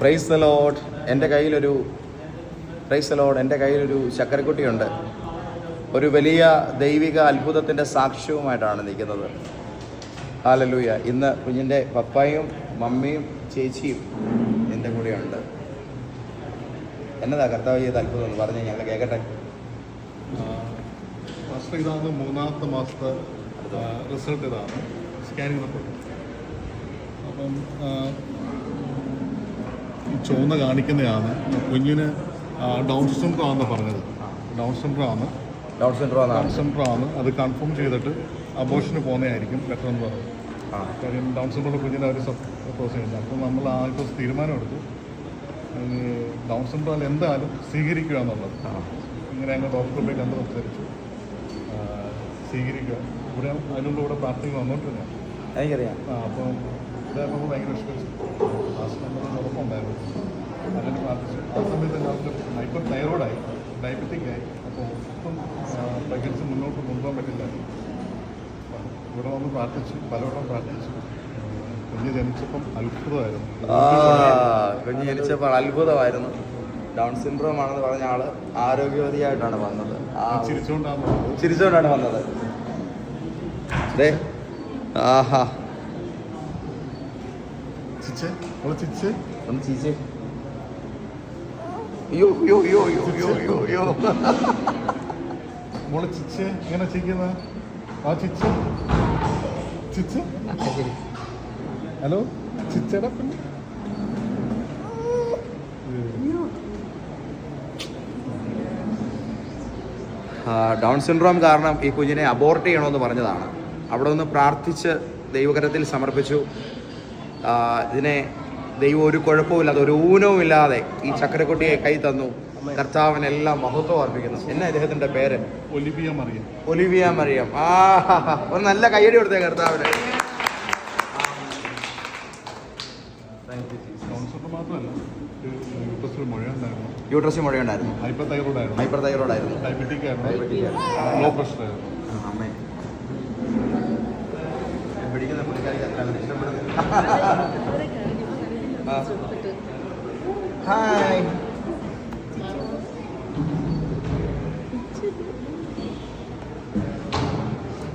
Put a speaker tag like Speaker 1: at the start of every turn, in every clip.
Speaker 1: Price load എന്റെ കയ്യിലൊരു price load എന്റെ കയ്യിലൊരു ചക്കരക്കുട്ടിയുണ്ട് ഒരു വലിയ ദൈവിക അത്ഭുതത്തിന്റെ സാക്ഷ്യവുമായിട്ടാണ് നിൽക്കുന്നത്. ഹാലലൂയ ഇന്ന് കുഞ്ഞിന്റെ പപ്പായും മമ്മിയും ചേച്ചിയും എന്റെ കൂടെയുണ്ട്. എന്നതാ കർത്താവ് ചെയ്ത അത്ഭുതം എന്ന് പറഞ്ഞ് ഞങ്ങൾ കേൾക്കട്ടെ
Speaker 2: മൂന്നാമത്തെ മാസത്തെ റിസൾട്ട് ഇതാണ്. Scanning report. അപ്പം ചുവന്ന കാണിക്കുന്നതാണ് കുഞ്ഞിന് ഡൗൺ സിൻഡ്രോം ആണെന്ന് പറഞ്ഞത്. ഡൗൺ സിൻഡ്രോം ആണ്.
Speaker 1: ഡൗൺ സെൻട്രാണ്
Speaker 2: ഡൗൺ ആണ്. അത് കൺഫേം ചെയ്തിട്ട് അബോഷന് പോകുന്നതായിരിക്കും ബെറ്റർ എന്ന് പറഞ്ഞു.
Speaker 1: ആ.
Speaker 2: കാര്യം ഡൗൺ സിൻഡ്രോം കുഞ്ഞിനെ അവർ സപ്പോസ് ചെയ്യുന്നത് അപ്പം നമ്മൾ ആ ഇപ്പോൾ തീരുമാനമെടുത്തു ഡൗൺ സിൻഡ്രോം എന്തായാലും സ്വീകരിക്കുക എന്നുള്ളത്. ഇങ്ങനെ ഞങ്ങൾ ഡോക്ടറെ പോയി കണ്ട് സംസാരിച്ചു. സ്വീകരിക്കുക. ഇവിടെ അതിനുള്ള ഇവിടെ പ്രാർത്ഥന വന്നോണ്ടിരുന്നു.
Speaker 1: എനിക്കറിയാം.
Speaker 2: ആ അപ്പം ഇതായിരുന്നു ഭയങ്കര ലാസ്റ്റ് അതിന് പ്രാർത്ഥിച്ചു ആ സമയത്ത് അവർക്ക് ഹൈപ്പർ തൈറോയിഡായി ഡയബറ്റിക് ആയി. അപ്പോൾ ഒട്ടും പ്രഗ്നൻസി മുന്നോട്ട് കൊണ്ടുപോകാൻ പറ്റില്ല. ഇവിടെ വന്ന് പ്രാർത്ഥിച്ചു പലവട്ടം പ്രാർത്ഥിച്ചു. കുഞ്ഞ് ജനിച്ചപ്പം അത്ഭുതമായിരുന്നു.
Speaker 1: കുഞ്ഞ് ജനിച്ചപ്പോൾ അത്ഭുതമായിരുന്നു. ഡൗൺ സിൻഡ്രോം ആണെന്ന് പറഞ്ഞ ആൾ ആരോഗ്യവതിയായിട്ടാണ് വന്നത്.
Speaker 2: ചിരിച്ചുകൊണ്ടാണ് വന്നത്.
Speaker 1: ചിരിച്ചുകൊണ്ടാണ് വന്നത്. ദേ ആഹാ.
Speaker 2: ചിച്ച് അവൾ യോ
Speaker 1: യോ യോ യോ യോ യോ അയ്യോ അയ്യോ അയ്യോ അയ്യോ
Speaker 2: മോൾ ചിച്ച് ഇങ്ങനെ ചിരിക്കുന്ന ആ ചിച്ച് ചിച്ച് ഹലോ ചിച്ചയുടെ പിന്നെ
Speaker 1: ആ, ഡൗൺ സിൻഡ്രോം കാരണം ഈ കുഞ്ഞിനെ അബോർട്ട് ചെയ്യണമെന്ന് പറഞ്ഞതാണ്. അവിടെ ഒന്ന് പ്രാർത്ഥിച്ച് ദൈവകരത്തിൽ സമർപ്പിച്ചു. ഇതിനെ ദൈവം ഒരു കുഴപ്പമില്ലാതെ ഒരു ഊനവും ഇല്ലാതെ ഈ ചക്രക്കുട്ടിയെ കൈ തന്നു. കർത്താവിനെല്ലാം മഹത്വം അർപ്പിക്കുന്നു. എന്നാ അദ്ദേഹത്തിന്റെ പേര്?
Speaker 2: ഒലിവിയ മറിയം.
Speaker 1: ഒലിവിയ മറിയം. ആ ഒരു നല്ല കൈയടി കൊടുത്തേ കർത്താവിന്.
Speaker 2: യൂട്രസിൽ മുഴയുണ്ടായിരുന്നു. ഹൈപ്പർ തൈറോയിഡ് ആയിരുന്നു
Speaker 1: ഹൈപ്പർ തൈറോയിഡായിരുന്നു.
Speaker 2: ഡയബറ്റിക് ആയിരുന്നു
Speaker 1: ഡയബറ്റിക് ആയിരുന്നു.
Speaker 2: ലോ പ്രഷർ ആയിരുന്നു.
Speaker 1: അമ്മേ പിടിക്കുന്ന പുള്ളിക്കാരിക്ക് അത്ര ഇഷ്ടപ്പെടുന്നില്ല. ഹായ്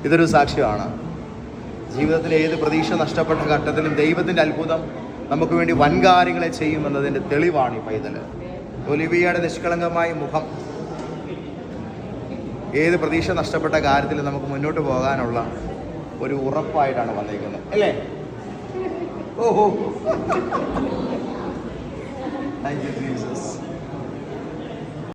Speaker 1: ഇതൊരു സാക്ഷ്യമാണ്. ജീവിതത്തിലെ ഏത് പ്രതീക്ഷ നഷ്ടപ്പെട്ട ഘട്ടത്തിലും ദൈവത്തിന്റെ അത്ഭുതം നമുക്ക് വേണ്ടി വൻകാര്യങ്ങളെ ചെയ്യുമെന്നതിന്റെ തെളിവാണ് ഈ പൈതൽ. ഒലിവിയയുടെ നിഷ്കളങ്കമായ മുഖം. ഏത് പ്രതീക്ഷ നഷ്ടപ്പെട്ട കാര്യത്തിൽ നമുക്ക് മുന്നോട്ട് പോകാനുള്ള ഒരു ഉറപ്പായിട്ടാണ് വന്നിരിക്കുന്നത്. അല്ലേ? Oh, thank you, Jesus.